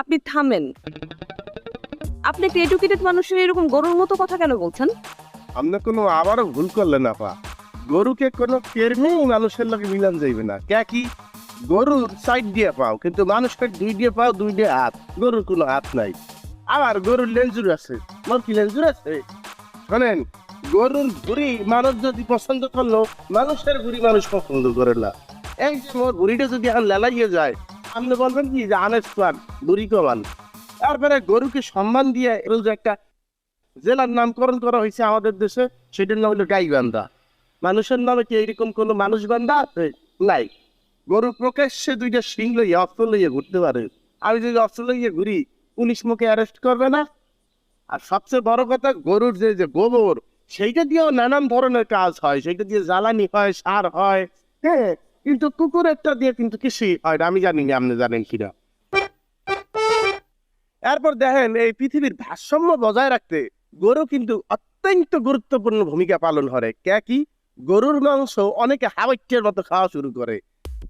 আপনি থামেন। আপনি একটা এডুকেটেড মানুষের এরকম গরুর মতো কথা কেন বলছেন? আপনি কোনো আবারও ভুল করলেন, আপা। গরুকে কোনো কেরমেই মানুষের লোকে মিলান যাইবে না। কে কি? গরুর সাইড দিয়ে পাও, কিন্তু মানুষের দুই দিয়ে পাও, দুই দিয়ে হাত। গরুর কোনো হাত নাই। আবার গরুর লেঞ্জুর আছে। মোর কি লেঞ্জুর আছে? শোনেন, গরুর ঘুড়ি মানুষ যদি পছন্দ করল, মানুষের ঘুড়ি মানুষ পছন্দ করে না। এই যে মোর ঘুড়িটা যদি এখন লেলাইয়ে যায় আপনি বলবেন কি যে আনেস পান বুড়ি কমান তারপরে গরুকে সম্মান দিয়ে এর যে একটা জেলার নামকরণ করা হয়েছে আমাদের দেশে, সেটার নাম হলো গাইবান্ধা। মানুষের নামে কি এরকম কোনো মানুষ বান্ধা আছে? নাই। গরু প্রকাশ্যে দুইটা সিং লইয়া, অস্ত্র লইয়া ঘুরতে পারে। আমি যদি অস্ত্র লইয়া ঘুরি, পুলিশ মুখে অ্যারেস্ট করবে না? আর সবচেয়ে বড় কথা, গরুর যে যে গোবর, সেইটা দিয়েও নানান ধরনের কাজ হয়। সেইটা দিয়ে জ্বালানি হয়, সার হয়। হ্যাঁ কিন্তু কুকুরেরটা দিয়ে কিন্তু কিছুই হয় না। আমি জানি না, আপনি জানেন কিনা এরপর দেখেন, এই পৃথিবীর ভারসাম্য বজায় রাখতে গরু কিন্তু অত্যন্ত গুরুত্বপূর্ণ ভূমিকা পালন করে। কে কি? গরুর মাংস অনেকে হাওয়াইটের মতো খাওয়া শুরু করে।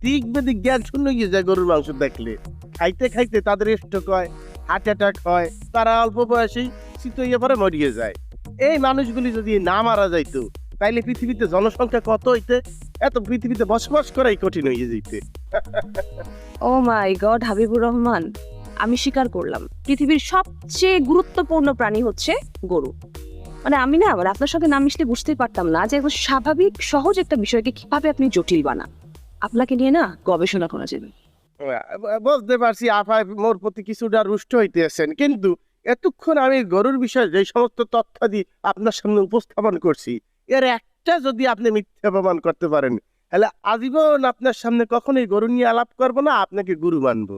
দিক বেদিক জ্ঞান শূন্য গিয়ে যায় গরুর মাংস দেখলে। খাইতে খাইতে তাদের স্ট্রোক হয় হার্ট অ্যাটাক হয়, তারা অল্প বয়সেই শীত হয়ে পরে মরিয়ে যায়। এই মানুষগুলি যদি না মারা যাইতো তাইলে পৃথিবীতে জনসংখ্যা কত হইতে? এত পৃথিবীতে বসবাস করাই কঠিন হয়ে যেতে oh my god Habibur Rahman আমি স্বীকার করলাম। পৃথিবীর সবচেয়ে গুরুত্বপূর্ণ প্রাণী হচ্ছে গরু। মানে আমি না মানে আপনার সঙ্গে না মিশলে বুঝতেই পারতাম না যে একদম স্বাভাবিক সহজ একটা বিষয়কে কীভাবে আপনি জটিল বানান। আপনাকে নিয়ে না গবেষণা করা যাবে বুঝতে পারছি আফায় মোর প্রতি কিছুটা রুষ্ট হইতেছেন। কিন্তু এতক্ষণ আমি গরুর বিষয়ে যে সমস্ত তথ্যাদি আপনার সামনে উপস্থাপন করছি এর একটা যদি আপনি মিথ্যা প্রমাণ করতে পারেন তাহলে আজীবন আপনার সামনে কখনোই গরু নিয়ে আলাপ করব না আপনাকে গুরু মানবো।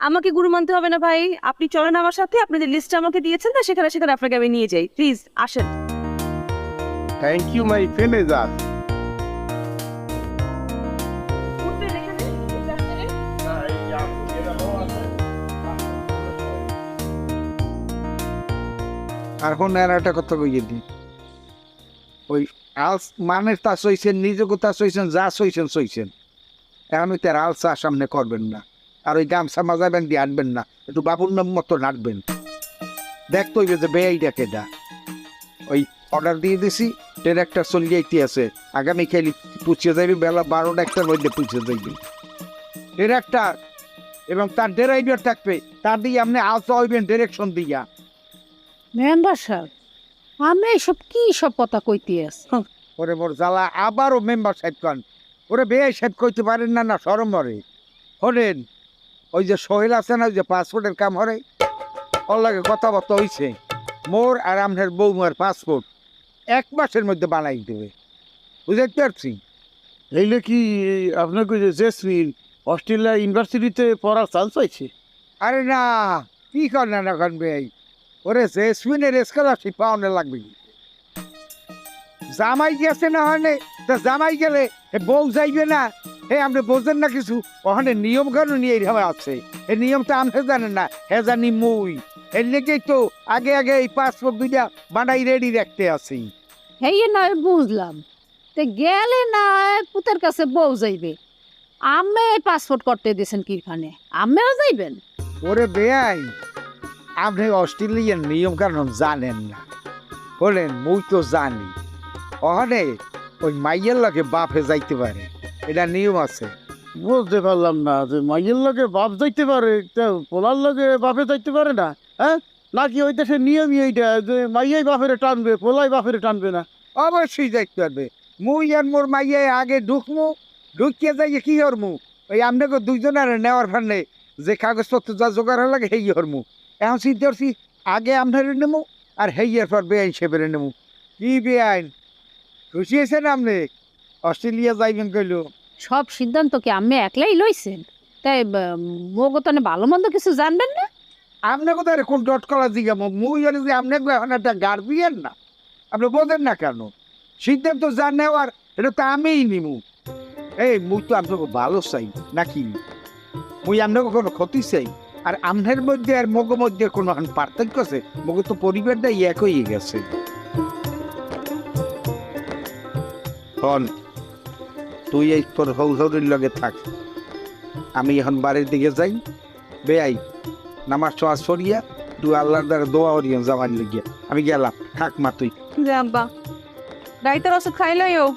আমাকে গুরু মানতে হবে না ভাই। আপনি চলেন আমার সাথে আপনি যে লিস্ট আমাকে দিয়েছেন না সেখানে সেখানে আপনাকে আমি নিয়ে যাই। প্লিজ আসেন। থ্যাংক ইউ মাই ফেলেজার আর কোন আর একটা কথা কইয়ে দি ওই আলস মানে তা সইছেন নিজেকে তা সইছেন, যা সইছেন সইছেন। এখন ওই তার আলসা সামনে করবেন না। আর ওই গামছা মাজাবেন দিয়ে আনবেন না, একটু বাবুর নাম মতো নাটবেন দেখতে হইবে যে বেয়াই ডাকে দা ওই অর্ডার দিয়ে দিছি ট্রেন একটা চলিয়ে আইতে আছে। আগামী খেলি পুছিয়ে যাইবি, বেলা বারোটা একটার মধ্যে পুছিয়ে যাইবি। ডিরেক্টর এবং তার ড্রাইভার থাকবে তার দিয়ে আপনি আলসা হইবেন ডিরেকশন দিয়া। মেম্বার সাহেব আমি এসব কি সব কথা কইতে আছি? ওরে মোর জ্বালা আবারও মেম্বার সাহেব কন। ওরে বেআই সাহেব কইতে পারেন না না সরম মরে হলেন ওই যে সোহেল আছে না ওই যে পাসপোর্টের কাম হরে ওর লাগে কথাবার্তা হইছে। মোর আর আপনার বৌমার পাসপোর্ট এক মাসের মধ্যে বানাই দেবে। বুঝতে পারছি? এইলে কি আপনাকে জেসমিন অস্ট্রেলিয়া ইউনিভার্সিটিতে পড়ার চান্স পাইছে? আরে না কি কর না না কন ওরে জেসমিনের স্কলারশিপ পাওয়ানো লাগবে। জামাই গেছে না হনে তা জামাই গেলে এ বউ যাইবে না? হে আপনি বোঝেন না কিছু? ওখানে নিয়ম কানুন নিয়ে এইভাবে আছে। এই নিয়মটা আপনি জানেন না? হে জানি মুই। এর লেগেই তো আগে আগে এই পাসপোর্ট দুইটা বানাই রেডি রাখতে আছি। এই নয় বুঝলাম। তে গেলে না পুতের কাছে বউ যাইবে। আমি পাসপোর্ট করতে দিয়েছেন কিরখানে আমিও যাইবেন? ওরে বেআই আপনি অস্ট্রেলিয়ার নিয়ম কানুন জানেন না। বলেন মুই তো জানি। ওখানে ওই মাইয়ের লগে বাপে যাইতে পারে। এটা নিয়ম আছে। বুঝতে পারলাম না যে মাইয়ের লগে বাপ যাইতে পারে পোলার লগে বাপে যাইতে পারে না হ্যাঁ? নাকি ওই দেশের নিয়মই এইটা যে মাইয়াই বাপেরে টানবে পোলাই বাপেরে টানবে না? অবশ্যই যাইতে পারবে। মুই আর মোর মাইয়ে আগে ঢুকমু ঢুকিয়ে যাইয়ে কি হরমু ওই আপনাকে দুইজনের নেওয়ার ফান্ডে যে কাগজপত্র যা জোগাড় লাগে হেই হরমু। এখন চিন্তা করছি আগে আপনার নেব আর হেইয়ের পর বেআইন সেবেরে নেব কি বেআইন? খুশি হয়েছেন আপনি? অস্ট্রেলিয়া যাইবেন কইল। সব সিদ্ধান্ত কি আমি একলাই লইছেন? তাই মগতনে ভালো মন্দ কিছু জানবেন না? আপনি কোথায় কোন ডট কলা জিগামো মুই জানি যে আপনি এখন একটা গার্জিয়ান না। আপনি বোঝেন না কেন? সিদ্ধান্ত যা নেওয়ার এটা তো আমিই নিমু। এই মুই তো আপনাকে ভালো চাই নাকি? মুই আপনাকে কোনো ক্ষতি চাই। আর আমনের মধ্যে আর মগ মধ্যে কোনো পার্থক্য আছে? মগ তো পরিবারটা এক হয়ে গেছে। হন তুই এই তোর হৌহরির লগে থাক। আমি এখন বাড়ির দিকে যাই। বেআই নামাজ ছোঁয়া সরিয়া দু আল্লাহর দ্বারা দোয়া হরিয়াম জামান লেগিয়া আমি গেলাম। থাক মা তুই। যে আব্বা। ডাইতের ওষুধ খাইলাইও।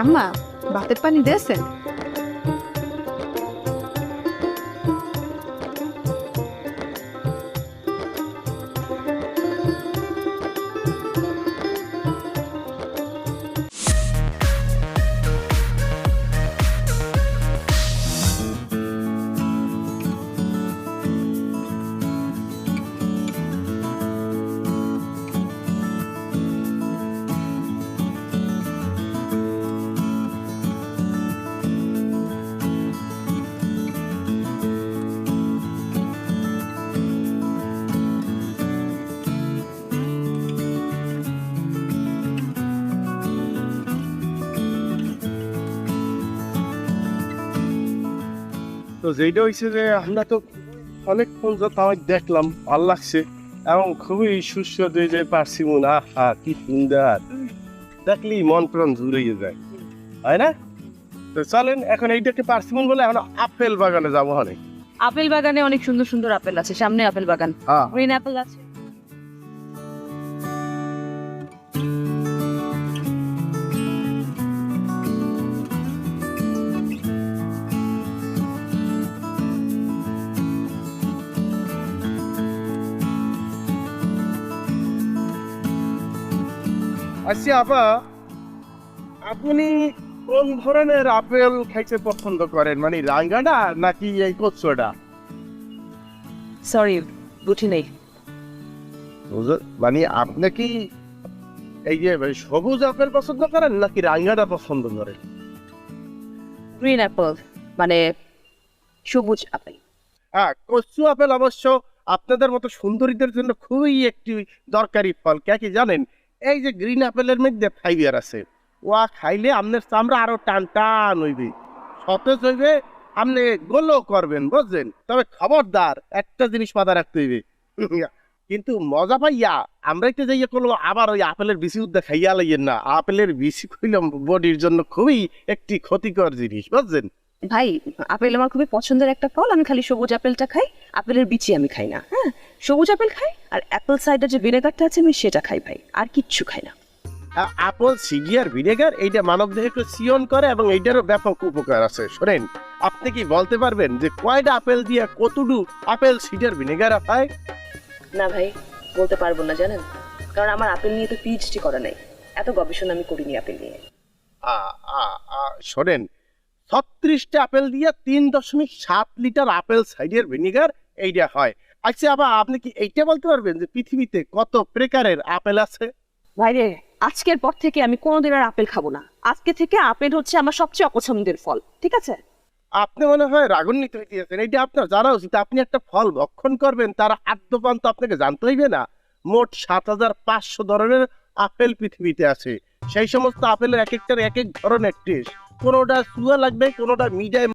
আম্মা ভাতের পানি দিয়েছেন? তো যেটা হয়েছে যে আমরা তো অনেকক্ষণ যত আমি দেখলাম ভালো লাগছে এবং খুবই সুস্বাদু যে পার্সিমন আহা কি সুন্দর। দেখলি মন প্রাণ জুড়িয়ে যায়। হয় না? তো চলেন এখন এইটাকে পার্সিমন বলে এখন আপেল বাগানে যাব অনেক। আপেল বাগানে অনেক সুন্দর সুন্দর আপেল আছে সামনে আপেল বাগান। হ্যাঁ। গ্রিন আপেল আছে। আচ্ছা আপা আপনি কোন ধরনের আপেল খাইতে পছন্দ করেন? মানে রাঙ্গাটা নাকি এই সরি বুঝি নেই। মানে আপনি কি এই যে সবুজ আপেল পছন্দ করেন নাকি রাঙ্গাটা পছন্দ করেন? গ্রিন অ্যাপেল মানে সবুজ আপেল। হ্যাঁ কচু আপেল অবশ্য আপনাদের মতো সুন্দরীদের জন্য খুবই একটি দরকারি ফল কে কি জানেন? এই যে গ্রিন আপেলের মধ্যে ফাইবার আছে, ওয়া খাইলে আপনার চামড়া আরও টান টান হইবে। সতেজ হইবে আপনি গোলো করবেন বুঝলেন তবে খবরদার, একটা জিনিস মাথা রাখতে হইবে। কিন্তু মজা পাইয়া আমরা একটু যাইয়া করল আবার ওই আপেলের বিচি উদ্দা খাইয়া লাইয়েন না। আপেলের বিচি খুইলাম বডির জন্য খুবই একটি ক্ষতিকর জিনিস, বুঝছেন? ভাই, আপেল আমার খুবই পছন্দের একটা ফল। আমি খালি সবুজ আপেলটা খাই, আপেলের বিচি আমি খাই না হ্যাঁ? সবুজ আপেল খাই আর অ্যাপেল সাইডার যে ভিনেগারটা আছে আমি সেটা খাই ভাই আর কিচ্ছু খাই না। আপেল সিডিয়ার ভিনেগার এইটা মানব দেহকে সিয়ন করে এবং এইটারও ব্যাপক উপকার আছে। শোনেন আপনি কি বলতে পারবেন যে কয়টা আপেল দিয়ে কতটু আপেল সিডিয়ার ভিনেগার হয় না ভাই বলতে পারব না জানেন? কারণ আমার আপেল নিয়ে তো পিএইচডি করা নাই। এত গবেষণা আমি করিনি আপেল নিয়ে। আ, আ, আ, শোনেন ছত্রিশটা আপেল দিয়ে তিন দশমিক সাত লিটার আপেল সাইডের ভিনেগার এইটা হয়। আচ্ছা আবার আপনি কি এইটা বলতে পারবেন যে পৃথিবীতে কত প্রকারের আপেল আছে? ভাইরে আজকের পর থেকে আমি কোনোদিন আর আপেল খাব না। আজকে থেকে আপেল হচ্ছে আমার সবচেয়ে অপছন্দের ফল ঠিক আছে? আপনি মনে হয় রাগান্বিত হইতেছেন এইটা আপনার জানা উচিত। আপনি একটা ফল ভক্ষণ করবেন তার আদ্যপান তো আপনাকে জানতে হইবে না। মোট সাত হাজার পাঁচশো ধরনের আপেল পৃথিবীতে আছে। সেই সমস্ত আপেলের এক একটার এক এক ধরনের টেস্ট কোনোটা সুয়া লাগবে কোনোটা মিডিয়াম